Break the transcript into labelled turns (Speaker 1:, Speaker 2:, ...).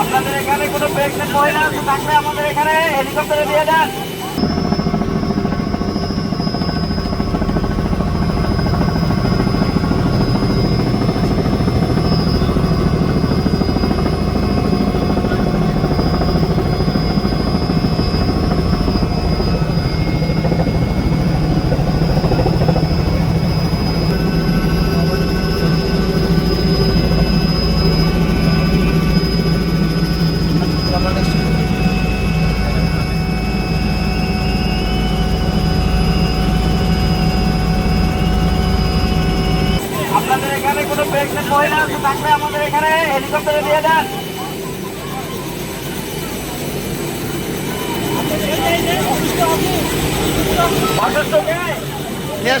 Speaker 1: আপনাদের এখানে কোনো প্রেগনেন্ট মহিলা আছে থাকলে আমাদের এখানে হেলিকপ্টারে দিয়ে দেন আপনাদের এখানে কোনো প্রেগনেন্ট মহিলা থাকলে আমাদের এখানে হেলিকপ্টারে দিয়ে দেন এই